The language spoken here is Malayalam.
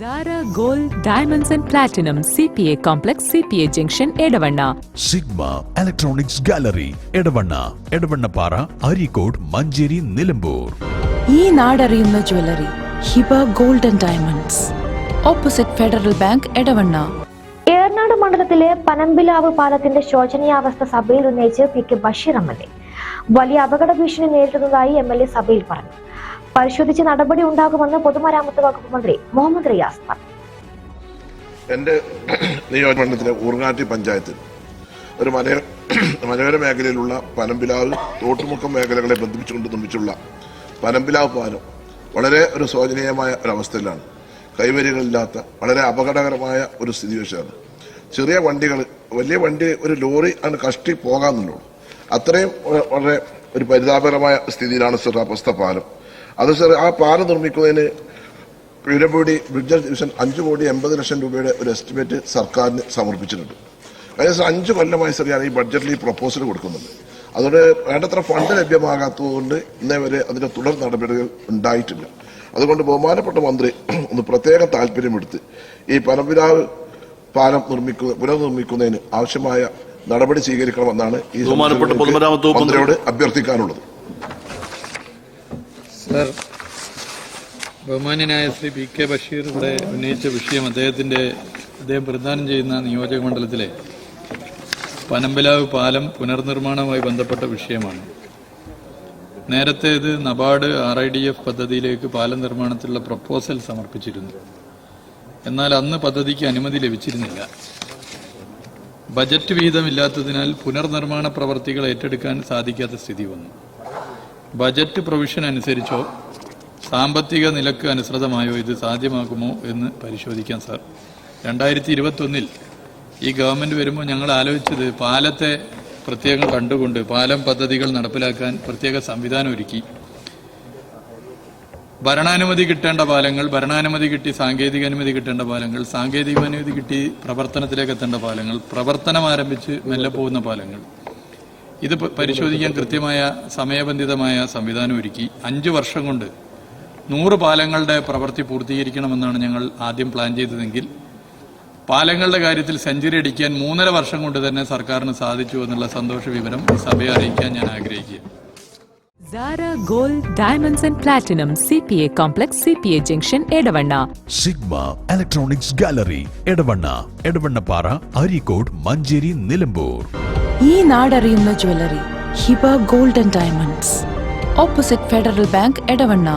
Zara Gold Diamonds and Platinum CPA Complex CPA junction Edavanna Sigma electronics gallery Edavanna Edavannappara Areekode Manjeri Nilambur ഈ നാടറിയുന്ന jewellery Hiba gold and diamonds opposite Federal Bank Edavanna Ernad മണ്ഡലത്തിലെ പനമ്പിലാവ് പാലത്തിന്റെ ശോചനീയാവസ്ഥ സഭയിൽ ഉന്നയിച്ച് P K Basheer M L A. വലിയ അപകട ഭീഷണി നേരിടുന്നതായി എം എൽ എ സഭയിൽ പറഞ്ഞു. പരിശോധിച്ച് നടപടി ഉണ്ടാകുമെന്ന് പൊതുമരാമത്ത് വകുപ്പ് മന്ത്രി മുഹമ്മദ് റിയാസ് പറഞ്ഞു. എന്റെ നിയോജകമണ്ഡലത്തിലെ ഊർങ്ങാട്ടി പഞ്ചായത്തിൽ ഒരു മലയ മലയോര മേഖലയിലുള്ള പനമ്പിലാവ് തോട്ടുമുക്കം മേഖലകളെ ബന്ധിപ്പിച്ചുകൊണ്ട് നിർമ്മിച്ചുള്ള പനമ്പിലാവ് പാലം വളരെ ഒരു ശോചനീയമായ ഒരവസ്ഥയിലാണ് കൈവരികളില്ലാത്ത വളരെ അപകടകരമായ ഒരു സ്ഥിതിവിശേഷമാണ് ചെറിയ വണ്ടികൾ വലിയ വണ്ടി ഒരു ലോറി ആണ് കഷ്ടി പോകാമെന്നുള്ളൂ അത്രയും വളരെ ഒരു പരിതാപകരമായ സ്ഥിതിയിലാണ് അവസ്ഥ പാലം. അത് സാർ ആ പാലം നിർമ്മിക്കുന്നതിന് പിഴപൂടി ബ്രിഡ്ജ് ഡിവിഷൻ അഞ്ച് കോടി എൺപത് ലക്ഷം രൂപയുടെ ഒരു എസ്റ്റിമേറ്റ് സർക്കാരിന് സമർപ്പിച്ചിട്ടുണ്ട്. ഏകദേശം അഞ്ച് കൊല്ലമായി സാർ ഞാൻ ഈ ബഡ്ജറ്റിൽ ഈ പ്രപ്പോസൽ കൊടുക്കുന്നുണ്ട്. അതുകൊണ്ട് വേണ്ടത്ര ഫണ്ട് ലഭ്യമാകാത്തതുകൊണ്ട് ഇന്നേ വരെ അതിന്റെ തുടർ നടപടികൾ ഉണ്ടായിട്ടില്ല. അതുകൊണ്ട് ബഹുമാനപ്പെട്ട മന്ത്രി ഒന്ന് പ്രത്യേക താല്പര്യമെടുത്ത് ഈ പരമ്പരാവ് പാലം നിർമ്മിക്കുന്ന പുനർനിർമ്മിക്കുന്നതിന് ആവശ്യമായ നടപടി സ്വീകരിക്കണമെന്നാണ് ഈ ബഹുമാനപ്പെട്ട പൊതുമരാമത്ത് മന്ത്രിയോട് അഭ്യർത്ഥിക്കാനുള്ളത്. സർ ബഹുമാന്യനായ ശ്രീ പി കെ ബഷീർ ഉന്നയിച്ച വിഷയം അദ്ദേഹത്തിന്റെ അദ്ദേഹം പ്രതിദാനം ചെയ്യുന്ന നിയോജക മണ്ഡലത്തിലെ പനമ്പലാവ് പാലം പുനർനിർമ്മാണവുമായി ബന്ധപ്പെട്ട വിഷയമാണ്. നേരത്തെ ഇത് NABARD R I D F പദ്ധതിയിലേക്ക് പാലം നിർമ്മാണത്തിലുള്ള പ്രപ്പോസൽ സമർപ്പിച്ചിരുന്നു. എന്നാൽ അന്ന് പദ്ധതിക്ക് അനുമതി ലഭിച്ചിരുന്നില്ല. ബജറ്റ് വിഹിതമില്ലാത്തതിനാൽ പുനർനിർമ്മാണ പ്രവർത്തികൾ ഏറ്റെടുക്കാൻ സാധിക്കാത്ത സ്ഥിതി വന്നു. ബജറ്റ് പ്രൊവിഷൻ അനുസരിച്ചോ സാമ്പത്തിക നിലയ്ക്ക് അനുസൃതമായോ ഇത് സാധ്യമാകുമോ എന്ന് പരിശോധിക്കാം സാർ. രണ്ടായിരത്തി ഇരുപത്തൊന്നിൽ ഈ ഗവൺമെന്റ് വരുമ്പോൾ ഞങ്ങൾ ആലോചിച്ചത് പാലത്തെ പ്രത്യേകം കണ്ടുകൊണ്ട് പാലം പദ്ധതികൾ നടപ്പിലാക്കാൻ പ്രത്യേക സംവിധാനം ഒരുക്കി. ഭരണാനുമതി കിട്ടേണ്ട പാലങ്ങൾ ഭരണാനുമതി കിട്ടി സാങ്കേതിക അനുമതി കിട്ടേണ്ട പാലങ്ങൾ സാങ്കേതിക അനുമതി കിട്ടി പ്രവർത്തനത്തിലേക്ക് എത്തേണ്ട പാലങ്ങൾ പ്രവർത്തനം ആരംഭിച്ച് മെല്ലെ പോകുന്ന പാലങ്ങൾ. ഇത് പരിശോധിക്കാൻ കൃത്യമായ സമയബന്ധിതമായ സംവിധാനം ഒരുക്കി അഞ്ച് വർഷം കൊണ്ട് നൂറ് പാലങ്ങളുടെ പ്രവൃത്തി പൂർത്തീകരിക്കണമെന്നാണ് ഞങ്ങൾ ആദ്യം പ്ലാൻ ചെയ്തതെങ്കിൽ പാലങ്ങളുടെ കാര്യത്തിൽ സെഞ്ചുറി അടിക്കാൻ മൂന്നര വർഷം കൊണ്ട് തന്നെ സർക്കാരിന് സാധിച്ചു എന്നുള്ള സന്തോഷ വിവരം സഭയെ അറിയിക്കാൻ ഞാൻ ആഗ്രഹിക്കുക Zara Gold Diamonds and Platinum CPA Complex CPA Junction Edavana. Sigma electronics gallery Edavanna Edavannappara Areekode Manjeri Nilambur ഈ നാടറിയുന്ന jewellery Hiba gold and diamonds opposite Federal Bank Edavanna